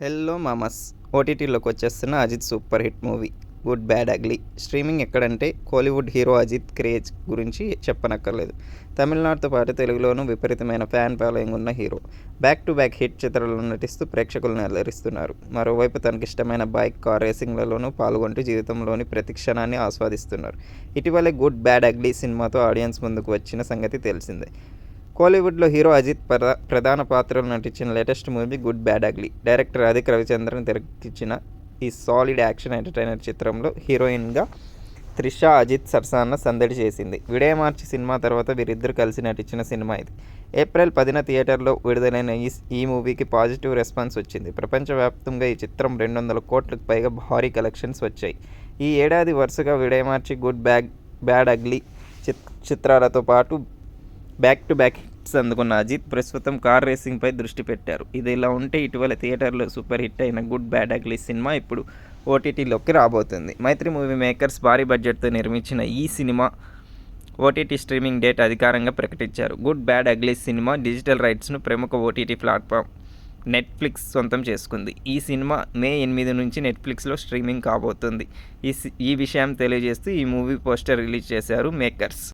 Hello మామస్ ఓటీటీలోకి వచ్చేస్తున్న Ajith super hit movie good bad ugly streaming ఎక్కడంటే కోలీవుడ్ హీరో అజిత్ క్రేజ్ గురించి చెప్పనక్కర్లేదు. తమిళనాడుతో పాటు తెలుగులోనూ విపరీతమైన ఫ్యాన్ ఫాలోయింగ్ ఉన్న hero. Back to back hit చిత్రాల్లో నటిస్తూ ప్రేక్షకులను అలరిస్తున్నారు. మరోవైపు తనకిష్టమైన బైక్ కార్ రేసింగ్లలోనూ పాల్గొంటూ జీవితంలోని ప్రతి క్షణాన్ని ఆస్వాదిస్తున్నారు. ఇటీవలే గుడ్ బ్యాడ్ అగ్లీ సినిమాతో ఆడియన్స్ ముందుకు వచ్చిన సంగతి తెలిసిందే. కోలీవుడ్లో హీరో అజిత్ ప్రధా ప్రధాన పాత్రలు నటించిన latest movie good bad ugly director Adhik Ravichandran తెరకిచ్చిన ఈ సాలిడ్ యాక్షన్ ఎంటర్టైనర్ చిత్రంలో హీరోయిన్గా త్రిష అజిత్ సరసాన సందడి చేసింది. విడే మార్చి సినిమా తర్వాత వీరిద్దరు కలిసి నటించిన సినిమా ఇది. ఏప్రిల్ పదిన థియేటర్లో విడుదలైన ఈ ఈ మూవీకి పాజిటివ్ రెస్పాన్స్ వచ్చింది. ప్రపంచవ్యాప్తంగా ఈ చిత్రం రెండు వందల కోట్లకు పైగా భారీ కలెక్షన్స్ వచ్చాయి. ఈ ఏడాది వరుసగా విడే మార్చి గుడ్ బ్యాగ్ బ్యాడ్ అగ్లీ చిత్ చిత్రాలతో పాటు బ్యాక్ టు బ్యాక్ హిట్స్ అందుకున్న అజిత్ ప్రస్తుతం కార్ రేసింగ్పై దృష్టి పెట్టారు. ఇది ఇలా ఉంటే ఇటీవల థియేటర్లో సూపర్ హిట్ అయిన గుడ్ బ్యాడ్ అగ్లీ సినిమా ఇప్పుడు ఓటీటీలోకి రాబోతుంది. మైత్రి మూవీ మేకర్స్ భారీ బడ్జెట్తో నిర్మించిన ఈ సినిమా ఓటీటీ స్ట్రీమింగ్ డేట్ అధికారంగా ప్రకటించారు. Good bad ugly cinema digital రైట్స్ను ప్రముఖ ఓటీటీ ప్లాట్ఫామ్ నెట్ఫ్లిక్స్ సొంతం చేసుకుంది. ఈ సినిమా మే ఎనిమిది నుంచి నెట్ఫ్లిక్స్లో స్ట్రీమింగ్ కాబోతుంది. ఈ ఈ విషయం తెలియజేస్తూ ఈ మూవీ పోస్టర్ రిలీజ్ చేశారు మేకర్స్